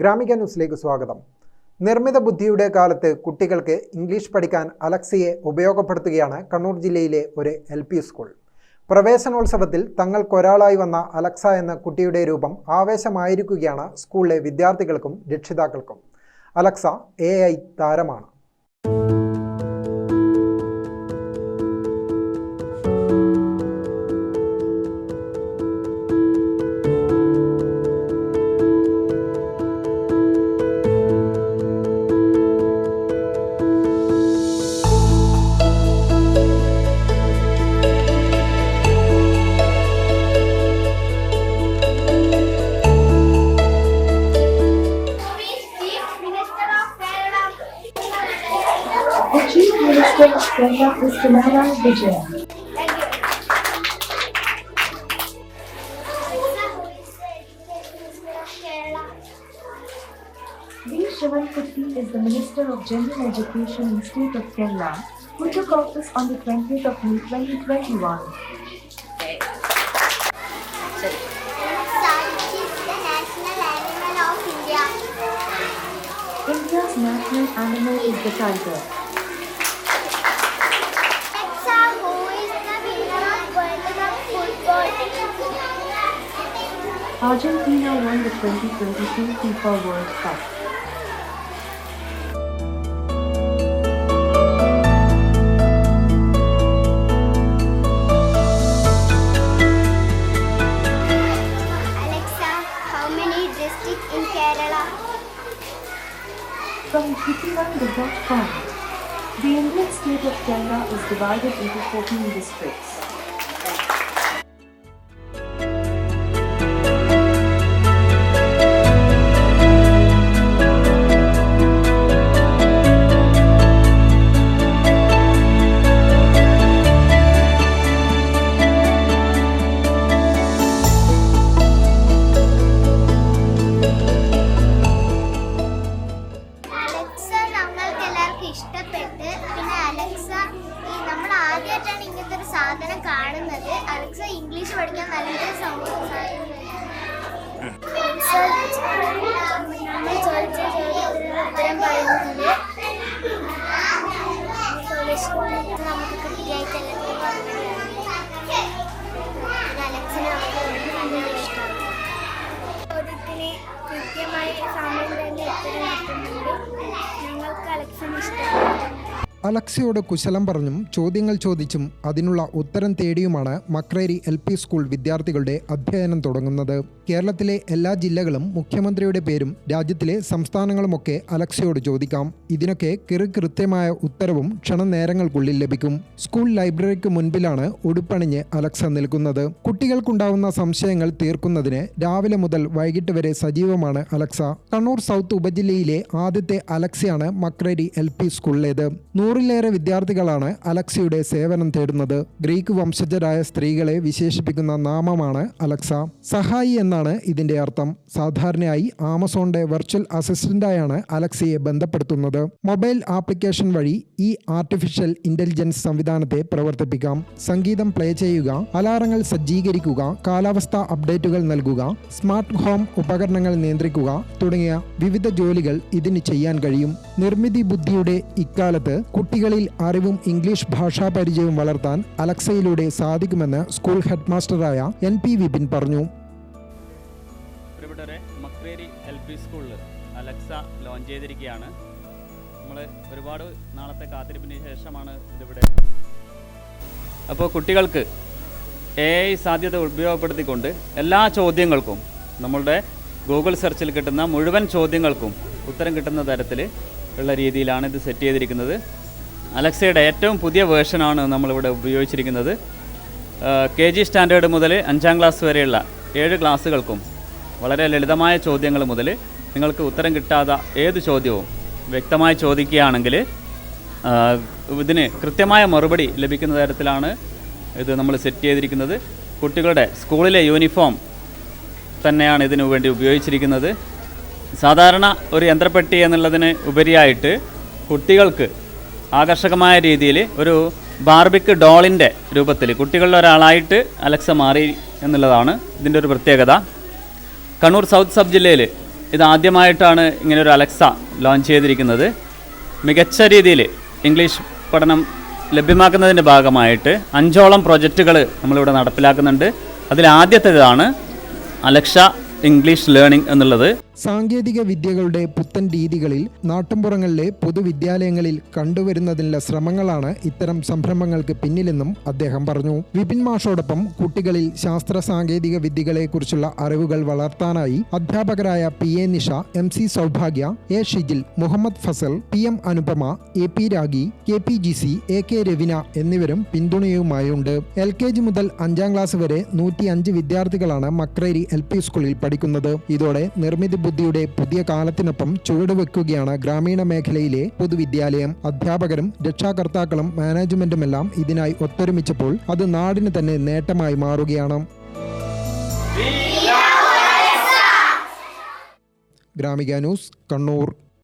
ഗ്രാമിക ന്യൂസിലേക്ക് സ്വാഗതം. നിർമ്മിത ബുദ്ധിയുടെ കാലത്ത് കുട്ടികൾക്ക് ഇംഗ്ലീഷ് പഠിക്കാൻ അലക്സിയെ ഉപയോഗപ്പെടുത്തുകയാണ് കണ്ണൂർ ജില്ലയിലെ ഒരു എൽ സ്കൂൾ. പ്രവേശനോത്സവത്തിൽ തങ്ങൾക്കൊരാളായി വന്ന അലക്സ എന്ന കുട്ടിയുടെ രൂപം ആവേശമായിരിക്കുകയാണ് സ്കൂളിലെ വിദ്യാർത്ഥികൾക്കും രക്ഷിതാക്കൾക്കും. അലക്സ എ താരമാണ്. Minister of Kerala? V. Shivankutty is the Minister of General Education in State of Kerala, who took office on the 20th of May 2021. Sir, which is the national animal of India? India's national animal is the tiger. Argentina won the 2022 FIFA World Cup. Alexa, how many districts in Kerala? From Kittivandu.com, the Indian state of Kerala is divided into 14 districts. അലക്സയോട് കുശലം പറഞ്ഞും ചോദ്യങ്ങൾ ചോദിച്ചും അതിനുള്ള ഉത്തരം തേടിയുമാണ് Makreri L P school വിദ്യാർത്ഥികളുടെ അധ്യയനം തുടങ്ങുന്നത്. കേരളത്തിലെ എല്ലാ ജില്ലകളും മുഖ്യമന്ത്രിയുടെ പേരും രാജ്യത്തിലെ സംസ്ഥാനങ്ങളുമൊക്കെ അലക്സയോട് ചോദിക്കാം. ഇതിനൊക്കെ കൃത്യമായ ഉത്തരവും ക്ഷണനേരങ്ങൾക്കുള്ളിൽ ലഭിക്കും. സ്കൂൾ ലൈബ്രറിക്ക് മുൻപിലാണ് ഉടുപ്പണിഞ്ഞ് അലക്സ നിൽക്കുന്നത്. കുട്ടികൾക്കുണ്ടാവുന്ന സംശയങ്ങൾ തീർക്കുന്നതിന് രാവിലെ മുതൽ വൈകിട്ട് വരെ സജീവമാണ് അലക്സ. കണ്ണൂർ സൗത്ത് ഉപജില്ലയിലെ ആദ്യത്തെ അലക്സയാണ് മക്രേരി എൽ പി സ്കൂളിലേത്. നൂറിലേറെ വിദ്യാർത്ഥികളാണ് അലക്സയുടെ സേവനം തേടുന്നത്. ഗ്രീക്ക് വംശജരായ സ്ത്രീകളെ വിശേഷിപ്പിക്കുന്ന നാമമാണ് അലക്സ. സഹായി എന്നാണ് ഇതിന്റെ അർത്ഥം. സാധാരണയായി ആമസോണിന്റെ വെർച്വൽ അസിസ്റ്റന്റായാണ് അലക്സയെ ബന്ധപ്പെടുത്തുന്നത്. മൊബൈൽ ആപ്ലിക്കേഷൻ വഴി ഈ ആർട്ടിഫിഷ്യൽ ഇന്റലിജൻസ് സംവിധാനത്തെ പ്രവർത്തിപ്പിക്കാം. സംഗീതം പ്ലേ ചെയ്യുക അലാറങ്ങൾ സജ്ജീകരിക്കുക കാലാവസ്ഥ അപ്ഡേറ്റുകൾ നൽകുക സ്മാർട്ട് ഹോം ഉപകരണങ്ങൾ നിയന്ത്രിക്കുക തുടങ്ങിയ വിവിധ ജോലികൾ ഇതിന് ചെയ്യാൻ കഴിയും. നിർമ്മിതി ബുദ്ധിയുടെ ഇക്കാലത്ത് കുട്ടികളിൽ അറിവും ഇംഗ്ലീഷ് ഭാഷാ പരിചയവും വളർത്താൻ അലക്സയിലൂടെ സാധിക്കുമെന്ന് സ്കൂൾ ഹെഡ്മാസ്റ്ററായ എൻ പി വിപിൻ പറഞ്ഞു. മക്രേരി സ്കൂളിൽ അലക്സ ലോഞ്ച് ചെയ്തിരിക്കുകയാണ്. നമ്മൾ ഒരുപാട് നാളത്തെ കാത്തിരിപ്പിന് ശേഷമാണ് ഇതിവിടെ. അപ്പോൾ കുട്ടികൾക്ക് എ ഐ സാധ്യത ഉപയോഗപ്പെടുത്തിക്കൊണ്ട് എല്ലാ ചോദ്യങ്ങൾക്കും നമ്മളുടെ ഗൂഗിൾ സെർച്ചിൽ കിട്ടുന്ന മുഴുവൻ ചോദ്യങ്ങൾക്കും ഉത്തരം കിട്ടുന്ന തരത്തിൽ ഉള്ള രീതിയിലാണ് ഇത് സെറ്റ് ചെയ്തിരിക്കുന്നത്. അലക്സയുടെ ഏറ്റവും പുതിയ വേർഷനാണ് നമ്മളിവിടെ ഉപയോഗിച്ചിരിക്കുന്നത്. കെ ജി സ്റ്റാൻഡേർഡ് മുതൽ അഞ്ചാം ക്ലാസ് വരെയുള്ള ഏഴ് ക്ലാസ്സുകൾക്കും വളരെ ലളിതമായ ചോദ്യങ്ങൾ മുതൽ നിങ്ങൾക്ക് ഉത്തരം കിട്ടാത്ത ഏത് ചോദ്യവും വ്യക്തമായി ചോദിക്കുകയാണെങ്കിൽ ഇതിന് കൃത്യമായ മറുപടി ലഭിക്കുന്ന തരത്തിലാണ് ഇത് നമ്മൾ സെറ്റ് ചെയ്തിരിക്കുന്നത്. കുട്ടികളുടെ സ്കൂളിലെ യൂണിഫോം തന്നെയാണ് ഇതിനു വേണ്ടി ഉപയോഗിച്ചിരിക്കുന്നത്. സാധാരണ ഒരു യന്ത്രപ്പെട്ടി എന്നുള്ളതിന് ഉപരിയായിട്ട് കുട്ടികൾക്ക് ആകർഷകമായ രീതിയിൽ ഒരു ബാർബിക്ക് ഡോളിന്റെ രൂപത്തിൽ കുട്ടികളുടെ ഒരാളായിട്ട് അലക്സ മാറി എന്നുള്ളതാണ് ഇതിന്റെ ഒരു പ്രത്യേകത. കണ്ണൂർ സൗത്ത് സബ് ജില്ലയിൽ ഇതാദ്യമായിട്ടാണ് ഇങ്ങനെ ഒരു അലക്സ ലോഞ്ച് ചെയ്തിരിക്കുന്നത്. മികച്ച രീതിയിൽ ഇംഗ്ലീഷ് പഠനം ലഭ്യമാക്കുന്നതിന്റെ ഭാഗമായിട്ട് അഞ്ചോളം പ്രൊജക്റ്റുകൾ നമ്മളിവിടെ നടപ്പിലാക്കുന്നുണ്ട്. അതിൽ ആദ്യത്തേതാണ് അലക്സ ഇംഗ്ലീഷ് ലേണിംഗ് എന്നുള്ളത്. സാങ്കേതിക വിദ്യകളുടെ പുത്തൻ രീതികളിൽ നാട്ടുംപുറങ്ങളിലെ പൊതുവിദ്യാലയങ്ങളിൽ കണ്ടുവരുന്നതിനുള്ള ശ്രമങ്ങളാണ് ഇത്തരം സംരംഭങ്ങൾക്ക് പിന്നിലെന്നും അദ്ദേഹം പറഞ്ഞു. വിപിൻ മാഷോടൊപ്പം കുട്ടികളിൽ ശാസ്ത്ര സാങ്കേതിക വിദ്യകളെക്കുറിച്ചുള്ള അറിവുകൾ വളർത്താനായി അധ്യാപകരായ P A Nisha M C Saubhagya A Shijil Muhammad Fasal P M Anupama A P Ragi K P G C A K Ravina എന്നിവരും പിന്തുണയുമായുണ്ട്. എൽ കെ ജി മുതൽ അഞ്ചാം ക്ലാസ് വരെ നൂറ്റി അഞ്ച് വിദ്യാർത്ഥികളാണ് മക്രേരി എൽ പി സ്കൂളിൽ പഠിക്കുന്നത്. ഇതോടെ നിർമ്മിതി ബുദ്ധിയുടെ പുതിയ കാലത്തിനൊപ്പം ചുവടുവെക്കുകയാണ് ഗ്രാമീണ മേഖലയിലെ പൊതുവിദ്യാലയം. അധ്യാപകരും രക്ഷാകർത്താക്കളും മാനേജ്മെന്റുമെല്ലാം ഇതിനായി ഒത്തൊരുമിച്ചപ്പോൾ അത് നാടിന് തന്നെ നേട്ടമായി മാറുകയാണ്. ഗ്രാമിക ന്യൂസ് കണ്ണൂർ.